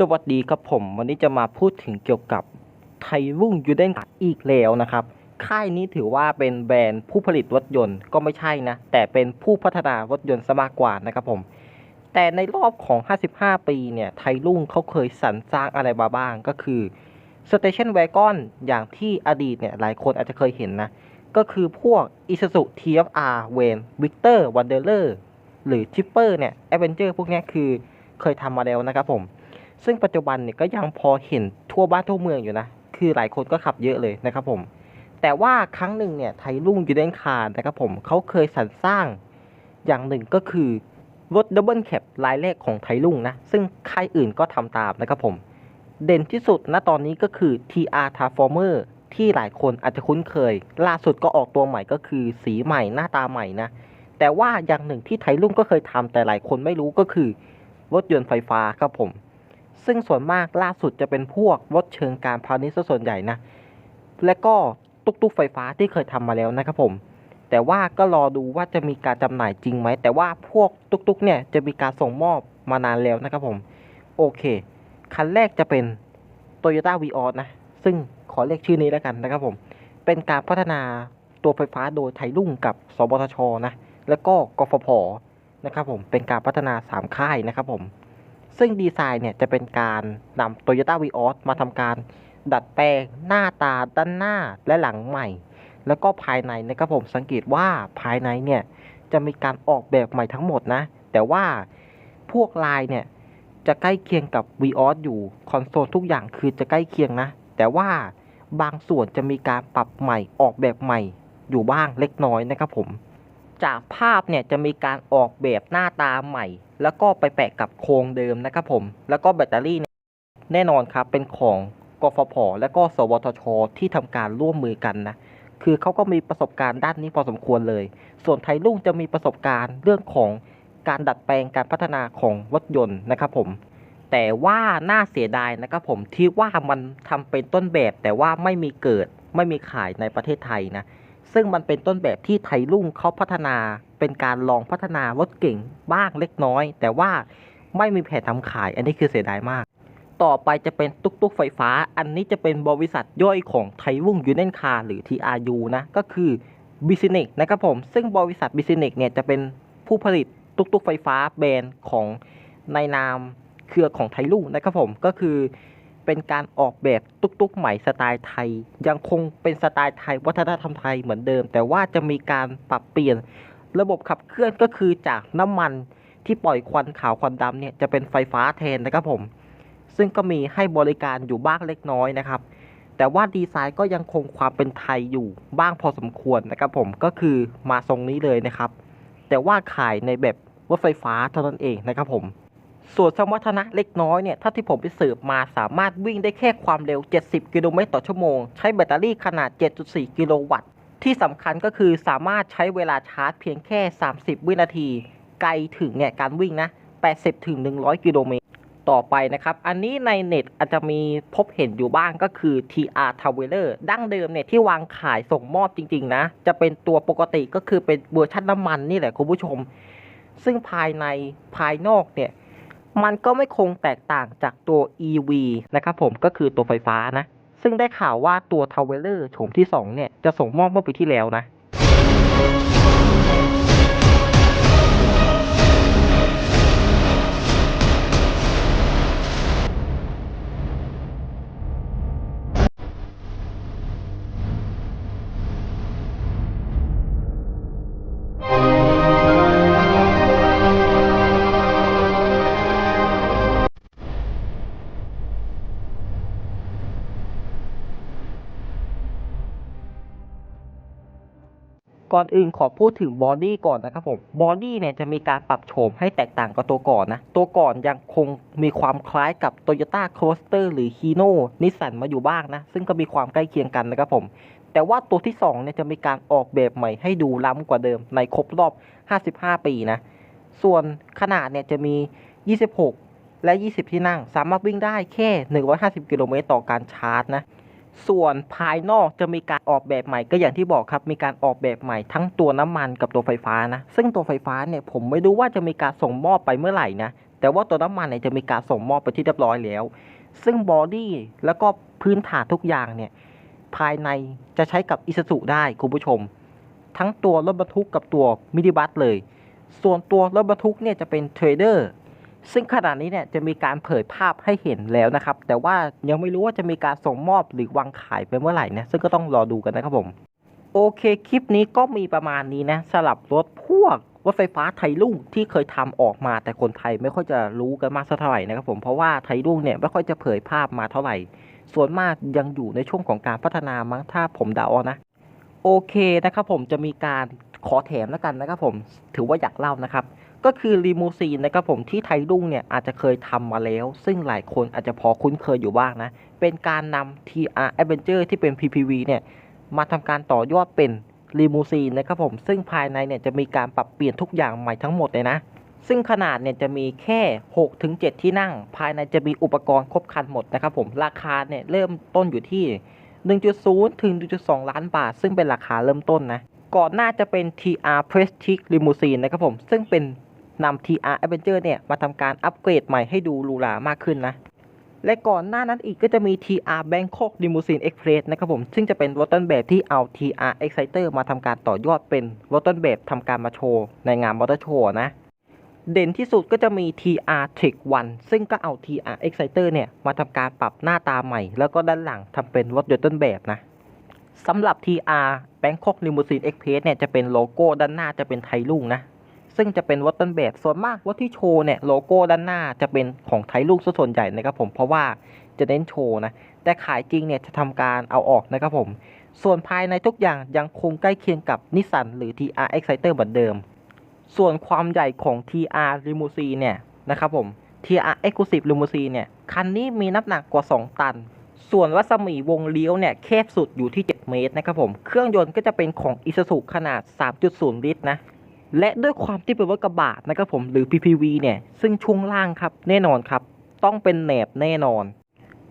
สวัสดีครับผม วันนี้จะมาพูดถึงเกี่ยวกับไทรุ่งยูเดนอีกแล้วนะครับ ค่ายนี้ถือว่าเป็นแบรนด์ผู้ผลิตรถยนต์ก็ไม่ใช่นะ แต่เป็นผู้พัฒนารถยนต์ซะมากกว่านะครับผม แต่ในรอบของ 55 ปีเนี่ย ไทรุ่งเขาเคยสรรสร้างอะไรมาบ้างก็คือ Station Wagon อย่างที่อดีตเนี่ย หลายคนอาจจะเคยเห็นนะ ก็คือพวก Isuzu TFR v a n Victor Wanderer หรือ Chipper เนี่ย Avenger พวกนี้คือเคยทำมาแล้วนะครับผม ซึ่งปัจจุบันเนี่ยก็ยังพอเห็นทั่วบ้านทั่วเมืองอยู่นะ คือหลายคนก็ขับเยอะเลยนะครับผม แต่ว่าครั้งหนึ่งเนี่ยไทยรุ่งยูเดนคาร์นะครับผมเขาเคยสรรสร้างอย่างหนึ่งก็คือรถดับเบิลแคปรายแรกของไทยรุ่งนะ ซึ่งค่ายอื่นก็ทำตามนะครับผม เด่นที่สุดณตอนนี้ก็คือ TR Transformer ที่หลายคนอาจจะคุ้นเคย ล่าสุดก็ออกตัวใหม่ก็คือสีใหม่หน้าตาใหม่นะ แต่ว่าอย่างหนึ่งที่ไทยรุ่งก็เคยทำแต่หลายคนไม่รู้ก็คือ รถยนต์ไฟฟ้าครับผม ซึ่งส่วนมากล่าสุดจะเป็นพวกรถเชิงการพาณิชย์ส่วนใหญ่นะ และก็ตุกตุกๆไฟฟ้าที่เคยทำมาแล้วนะครับผม แต่ว่าก็รอดูว่าจะมีการจำหน่ายจริงไหม แต่ว่าพวกตุกตุกๆเนี่ยจะมีการส่งมอบมานานแล้วนะครับผม โอเค คันแรกจะเป็น Toyota v ีออนะ ซึ่งขอเรียกชื่อนี้แล้วกันนะครับผม เป็นการพัฒนาตัวไฟฟ้าโดยไทยรุ่งกับ สบทชนะ แล้วก็กฟผนะครับผม เป็นการพัฒนา 3 ค่ายนะครับผม ซึ่งดีไซน์เนี่ยจะเป็นการนำ Toyota v ีออมาทำการดัดแปลงหน้าตาด้านหน้าและหลังใหม่ แล้วก็ภายในนะครับผมสังเกตว่าภายในเนี่ยจะมีการออกแบบใหม่ทั้งหมดนะ แต่ว่าพวกลายเนี่ยจะใกล้เคียงกับ v ีอออยู่คอนโซลทุกอย่างคือจะใกล้เคียงนะ แต่ว่าบางส่วนจะมีการปรับใหม่ออกแบบใหม่อยู่บ้างเล็กน้อยนะครับผม จากภาพเนี่ยจะมีการออกแบบหน้าตาใหม่ แล้วก็ไปแปะกับโครงเดิมนะครับผม แล้วก็แบตเตอรี่เนี่ยแน่นอนครับเป็นของกฟผและก็ สวทช ที่ทำการร่วมมือกันนะ คือเขาก็มีประสบการณ์ด้านนี้พอสมควรเลย ส่วนไทยรุ่งจะมีประสบการณ์เรื่องของการดัดแปลงการพัฒนาของรถยนต์นะครับผม แต่ว่าน่าเสียดายนะครับผมที่ว่ามันทำเป็นต้นแบบแต่ว่าไม่มีเกิดไม่มีขายในประเทศไทยนะ ซึ่งมันเป็นต้นแบบที่ไทยรุ่งเขาพัฒนาเป็นการลองพัฒนารถเก่งบ้างเล็กน้อย แต่ว่าไม่มีแผนทำขาย อันนี้คือเสียดายมาก ต่อไปจะเป็นตุ๊กตุ๊กไฟฟ้า อันนี้จะเป็นบริษัทย่อยของไทรุ่งยูเนนคาหรือ TRU นะ ก็คือบิสเนกนะครับผม ซึ่งบริษัทบิสเนกเนี่ยจะเป็นผู้ผลิตตุ๊กตุ๊กไฟฟ้าแบรนด์ของในนามเครือของไทรุ่งนะครับผม ก็คือ เป็นการออกแบบตุ๊กตุกใหม่สไตล์ไทย ยังคงเป็นสไตล์ไทย วัฒนธรรมไทยเหมือนเดิม แต่ว่าจะมีการปรับเปลี่ยน ระบบขับเคลื่อนก็คือจากน้ำมันที่ปล่อยควันขาวควันดำเนี่ยจะเป็นไฟฟ้าแทนนะครับผม ซึ่งก็มีให้บริการอยู่บ้างเล็กน้อยนะครับ แต่ว่าดีไซน์ก็ยังคงความเป็นไทยอยู่บ้างพอสมควรนะครับผมก็คือมาทรงนี้เลยนะครับ แต่ว่าขายในแบบรถไฟฟ้าเท่านั้นเองนะครับผม ส่วนสมรรถนะเล็กน้อยเนี่ยถ้าที่ผมไปสืบมาสามารถวิ่งได้แค่ความเร็ว 70 กิโลเมตรต่อชั่วโมง ใช้แบตเตอรี่ขนาด 7.4 กิโลวัตต์ ที่สำคัญก็คือสามารถใช้เวลาชาร์จเพียงแค่ 30 วินาที ไกลถึงเนี่ยการวิ่งนะ 80 ถึง 100 กิโลเมตร ต่อไปนะครับ อันนี้ในเน็ตอาจจะมีพบเห็นอยู่บ้างก็คือ TR Traveler ดั้งเดิมเนี่ยที่วางขายส่งมอบจริงๆนะ จะเป็นตัวปกติก็คือเป็นเวอร์ชันน้ำมันนี่แหละคุณผู้ชม ซึ่งภายในภายนอกเนี่ย มันก็ไม่คงแตกต่างจากตัว EV นะครับผมก็คือตัวไฟฟ้านะ ซึ่งได้ข่าวว่าตัว t r a v e l e r โฉมที่ 2 เนี่ย จะส่งมอบเมื่อปีที่แล้วนะ ก่อนอื่นขอพูดถึงบอดี้ก่อนนะครับผมบอดี้เนี่ยจะมีการปรับโฉมให้แตกต่างกับตัวก่อนนะ ตัวก่อนยังคงมีความคล้ายกับ Toyota c o a s t e r หรือ Hino นิสสันมาอยู่บ้างนะ ซึ่งก็มีความใกล้เคียงกันนะครับผม แต่ว่าตัวที่2เนี่ยจะมีการออกแบบใหม่ให้ดูล้ำกว่าเดิมในครบรอบ 55 ปีนะ ส่วนขนาดเนี่ยจะมี 26 และ 20 ที่นั่ง สามารถวิ่งได้แค่ 150 กิโลเมตรต่อการชาร์จนะ ส่วนภายนอกจะมีการออกแบบใหม่ก็อย่างที่บอกครับ มีการออกแบบใหม่ทั้งตัวน้ำมันกับตัวไฟฟ้านะ ซึ่งตัวไฟฟ้าเนี่ยผมไม่รู้ว่าจะมีการส่งมอบไปเมื่อไหร่นะ แต่ว่าตัวน้ำมันเนี่ยจะมีการส่งมอบไปที่เรียบร้อยแล้ว ซึ่งบอดี้แล้วก็พื้นฐานทุกอย่างเนี่ยภายในจะใช้กับอิ u z u ได้คุณผู้ชม ทั้งตัวรถบรรทุกกับตัวมินิบัสเลย ส่วนตัวรถบรรทุกเนี่ยจะเป็นเทรดเดอร์ ซึ่งขณะนี้เนี่ยจะมีการเผยภาพให้เห็นแล้วนะครับ แต่ว่ายังไม่รู้ว่าจะมีการส่งมอบหรือวางขายไปเมื่อไหร่นะซึ่งก็ต้องรอดูกันนะครับผมโอเคคลิปนี้ก็มีประมาณนี้นะสลับรถพวกรถไฟฟ้าไทยรุ่งที่เคยทำออกมา แต่คนไทยไม่ค่อยจะรู้กันมากสักเท่าไหร่นะครับผมเพราะว่าไทยรุ่งเนี่ยไม่ค่อยจะเผยภาพมาเท่าไหร่ ส่วนมากยังอยู่ในช่วงของการพัฒนามั้งถ้าผมเดาเอานะโอเคนะครับผมจะมีการขอแถมแล้วกันนะครับผมถือว่าอยากเล่านะครับ ก็คือลีมูซีนนะครับผมที่ไทยรุ่งเนี่ยอาจจะเคยทำมาแล้ว ซึ่งหลายคนอาจจะพอคุ้นเคยอยู่บ้างนะ เป็นการนำ TR Adventure ที่เป็น PPV เนี่ยมาทำการต่อยอดเป็นลีมูซีนนะครับผมซึ่งภายในเนี่ยจะมีการปรับเปลี่ยนทุกอย่างใหม่ทั้งหมดเลยนะ ซึ่งขนาดเนี่ยจะมีแค่6ถึง7ที่นั่ง ภายในจะมีอุปกรณ์ครบครันหมดนะครับผมราคาเนี่ยเริ่มต้นอยู่ที่ 1.0 ถึง 1.2 ล้านบาท ซึ่งเป็นราคาเริ่มต้นนะ ก่อนหน้าจะเป็น TR Prestige Limousine นะครับผมซึ่งเป็น นำ TR Adventure เนี่ย มาทำการอัปเกรดใหม่ให้ดูหรูหรามากขึ้นนะ และก่อนหน้านั้นอีกก็จะมี TR Bangkok Limousine Express นะครับผม ซึ่งจะเป็นรถต้นแบบที่เอา TR Exciter มาทำการต่อยอดเป็นรถต้นแบบทำการมาโชว์ ในงานมอเตอร์โชว์นะ เด่นที่สุดก็จะมี TR Trick 1 ซึ่งก็เอา TR Exciter เนี่ย มาทำการปรับหน้าตาใหม่ แล้วก็ด้านหลังทำเป็นรถยนต์ต้นแบบนะสำหรับ TR Bangkok Limousine Express เนี่ยจะเป็นโลโก้ด้านหน้าจะเป็นไทยรุ่งนะ ซึ่งจะเป็นรถต้นแบบส่วนมากรถที่โชว์เนี่ยโลโก้ด้านหน้าจะเป็นของไทยรุ่งซะส่วนใหญ่นะครับผมเพราะว่าจะเน้นโชว์นะ แต่ขายจริงเนี่ยจะทำการเอาออกนะครับผม ส่วนภายในทุกอย่างยังคงใกล้เคียงกับนิสสันหรือ TR Exciter เหมือนเดิม ส่วนความใหญ่ของ TR Limousine เนี่ยนะครับผม TR Exclusive Limousine เนี่ยคันนี้มีน้ำหนักกว่า 2 ตัน ส่วนรัศมีวงเลี้ยวเนี่ยแคบสุดอยู่ที่ 7 เมตรนะครับผม เครื่องยนต์ก็จะเป็นของ Isuzu ขนาด 3.0 ลิตรนะ และด้วยความที่เป็นรถกระบะนะครับผมหรือ PPV เนี่ยซึ่งช่วงล่างครับแน่นอนครับ ต้องเป็นแหนบแน่นอน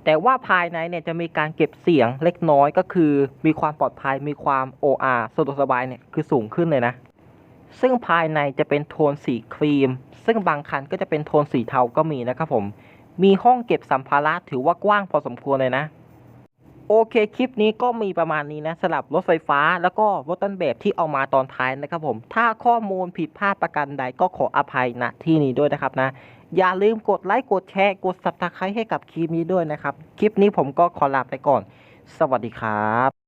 แต่ว่าภายในเนี่ยจะมีการเก็บเสียงเล็กน้อยก็คือ มีความปลอดภัยมีความ OR สะดวกสบายเนี่ยคือสูงขึ้นเลยนะ ซึ่งภายในจะเป็นโทนสีครีม ซึ่งบางคันก็จะเป็นโทนสีเทาก็มีนะครับผมมีห้องเก็บสัมภาระถือว่ากว้างพอสมควรเลยนะ โอเคคลิปนี้ก็มีประมาณนี้นะสลับรถไฟฟ้าแล้วก็รถต้นแบบที่เอามาตอนท้ายนะครับผม ถ้าข้อมูลผิดพลาดประการใดก็ขออภัยณที่นี้ด้วยนะครับนะ อย่าลืมกดไลค์กดแชร์กด subscribe ให้กับคลิปนี้ด้วยนะครับ คลิปนี้ผมก็ขอลาไปก่อน สวัสดีครับ